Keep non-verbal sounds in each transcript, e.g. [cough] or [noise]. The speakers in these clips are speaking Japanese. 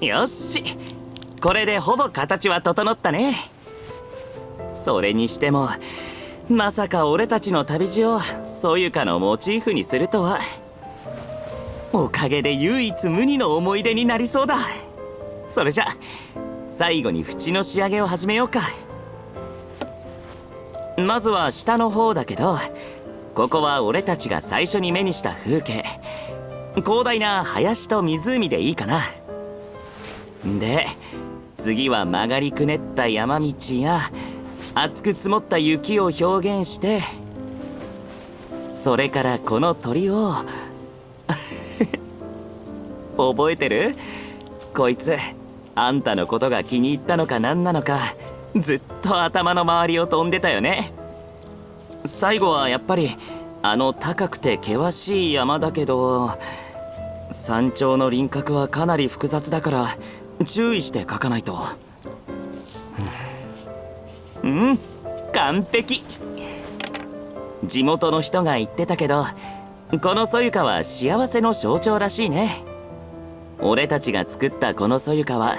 よし。これでほぼ形は整ったね。それにしてもまさか俺たちの旅路をソユカのモチーフにするとは。おかげで唯一無二の思い出になりそうだ。それじゃ最後に縁の仕上げを始めようか。まずは下の方だけどここは俺たちが最初に目にした風景。広大な林と湖でいいかな。で次は曲がりくねった山道や厚く積もった雪を表現してそれからこの鳥を [laughs] 覚えてる？こいつあんたのことが気に入ったのか何なのかずっと頭の周りを飛んでたよね。最後はやっぱりあの高くて険しい山だけど山頂の輪郭はかなり複雑だから注意して書かないと。うん？完璧。地元の人が言ってたけどこのソユカは幸せの象徴らしいね。俺たちが作ったこのソユカは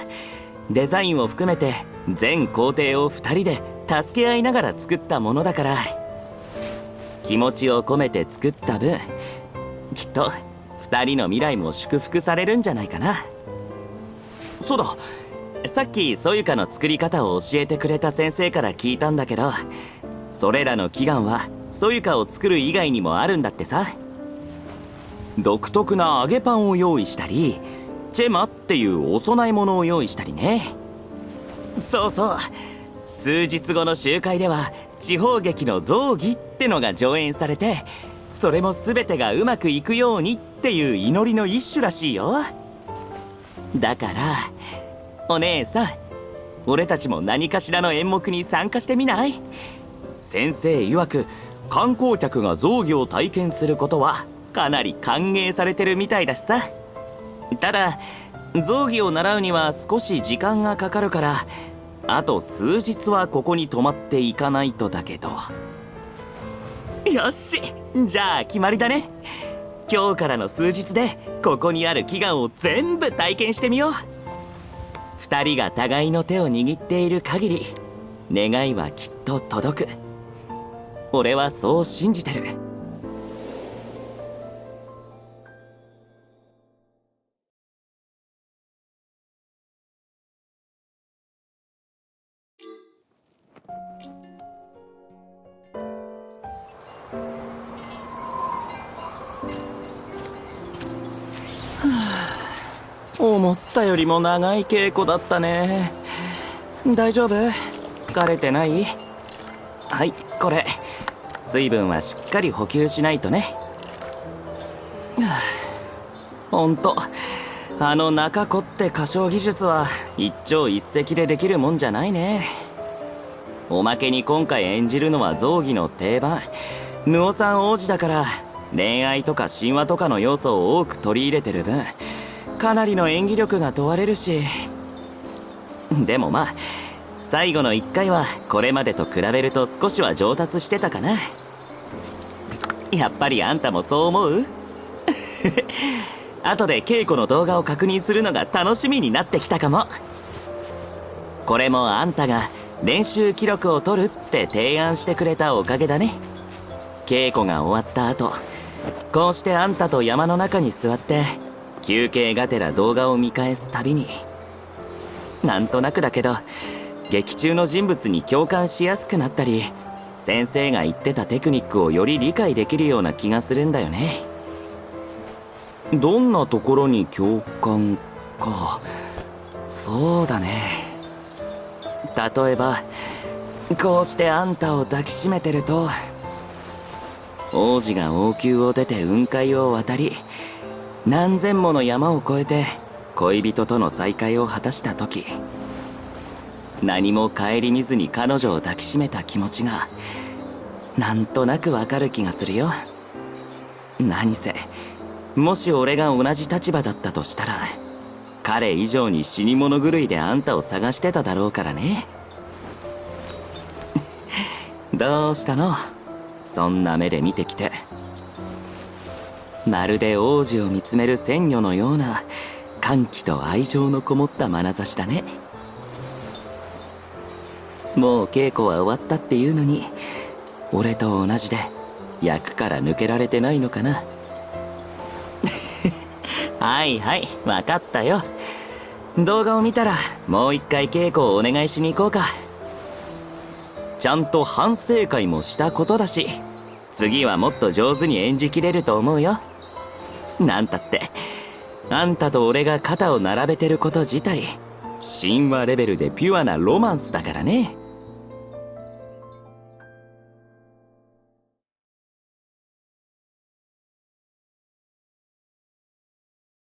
デザインを含めて全工程を2人で助け合いながら作ったものだから。気持ちを込めて作った分きっと2人の未来も祝福されるんじゃないかな。そうだ。さっきソユカの作り方を教えてくれた先生から聞いたんだけどそれらの祈願はソユカを作る以外にもあるんだってさ。独特な揚げパンを用意したりチェマっていうお供え物を用意したりね。そうそう。数日後の集会では地方劇の雑技ってのが上演されてそれも全てがうまくいくようにっていう祈りの一種らしいよ。だからお姉さん俺たちも何かしらの演目に参加してみない？先生曰く観光客が象牙を体験することはかなり歓迎されてるみたいだしさ。ただ象牙を習うには少し時間がかかるからあと数日はここに泊まっていかないとだけど。よしじゃあ決まりだね。今日からの数日でここにある祈願を全部体験してみよう。2人が互いの手を握っている限り願いはきっと届く。俺はそう信じてる。思ったよりも長い稽古だったね。大丈夫？疲れてない？はいこれ。水分はしっかり補給しないとね。ほんとあの中子って歌唱技術は一朝一夕でできるもんじゃないね。おまけに今回演じるのは象牙の定番。ヌオさん王子だから恋愛とか神話とかの要素を多く取り入れてる分かなりの演技力が問われるし。でもまあ最後の1回はこれまでと比べると少しは上達してたかな。やっぱりあんたもそう思う？[laughs] 後で稽古の動画を確認するのが楽しみになってきたかも。これもあんたが練習記録を取るって提案してくれたおかげだね。稽古が終わった後こうしてあんたと山の中に座って休憩がてら動画を見返すたびに。なんとなくだけど劇中の人物に共感しやすくなったり先生が言ってたテクニックをより理解できるような気がするんだよね。どんなところに共感か。そうだね。例えばこうしてあんたを抱きしめてると王子が王宮を出て雲海を渡り何千もの山を越えて恋人との再会を果たした時何も顧みずに彼女を抱きしめた気持ちがなんとなくわかる気がするよ。何せもし俺が同じ立場だったとしたら彼以上に死に物狂いであんたを探してただろうからね。[laughs] どうしたの？そんな目で見てきて。まるで王子を見つめる仙女のような歓喜と愛情のこもった眼差しだね。もう稽古は終わったっていうのに俺と同じで役から抜けられてないのかな。はいはい分かったよ。動画を見たらもう一回稽古をお願いしに行こうか。ちゃんと反省会もしたことだし次はもっと上手に演じきれると思うよ。なんたってあんたと俺が肩を並べてること自体神話レベルでピュアなロマンスだからね。